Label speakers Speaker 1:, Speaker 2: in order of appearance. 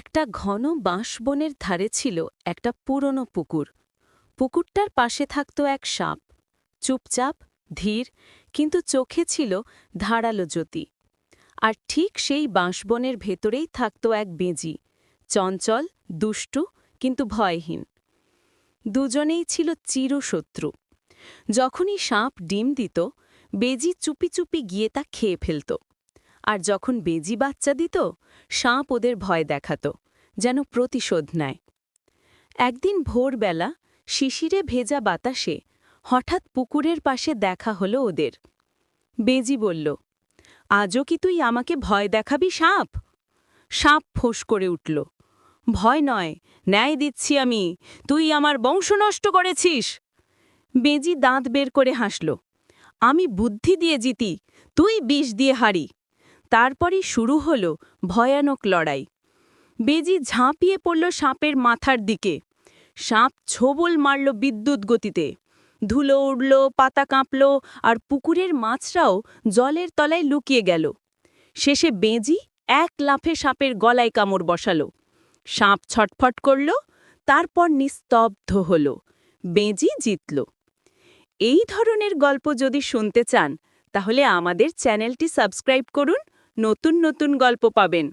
Speaker 1: একটা ঘন বাঁশবনের ধারে ছিল একটা পুরনো পুকুর। পুকুরটার পাশে থাকত এক সাপ। চুপচাপ, ধীর, কিন্তু চোখে ছিল ধারালো জ্যোতি। আর ঠিক সেই বাঁশবনের ভেতরেই থাকত এক বেজি। চঞ্চল, দুষ্টু, কিন্তু ভয়হীন। দুজনেই ছিল চিরশত্রু। যখনই সাপ ডিম দিত, বেজি চুপি চুপি গিয়ে তা খেয়ে ফেলত। আর যখন বেজি বাচ্চা দিত, সাঁপ ওদের ভয় দেখাত, যেন প্রতিশোধ নেয়। একদিন ভোরবেলা শিশিরে ভেজা বাতাসে হঠাৎ পুকুরের পাশে দেখা হলো ওদের। বেজি বলল, আজও কি তুই আমাকে ভয় দেখাবি, সাপ? সাপ ফোঁস করে উঠল, ভয় নয়, ন্যায় দিচ্ছি আমি, তুই আমার বংশ নষ্ট করেছিস। বেজি দাঁত বের করে হাসল, আমি বুদ্ধি দিয়ে জিতি, তুই বিষ দিয়ে হারি। তারপরই শুরু হল ভয়ানক লড়াই। বেজি ঝাঁপিয়ে পড়ল সাপের মাথার দিকে। সাপ ছোবল মারল বিদ্যুৎ গতিতে। ধুলো উড়ল, পাতা কাঁপল, আর পুকুরের মাছরাও জলের তলায় লুকিয়ে গেল। শেষে বেজি এক লাফে সাপের গলায় কামড় বসাল। সাপ ছটফট করল, তারপর নিস্তব্ধ হল। বেজি জিতল। এই ধরনের গল্প যদি শুনতে চান, তাহলে আমাদের চ্যানেলটি সাবস্ক্রাইব করুন নতুন নতুন গল্প পাবেন।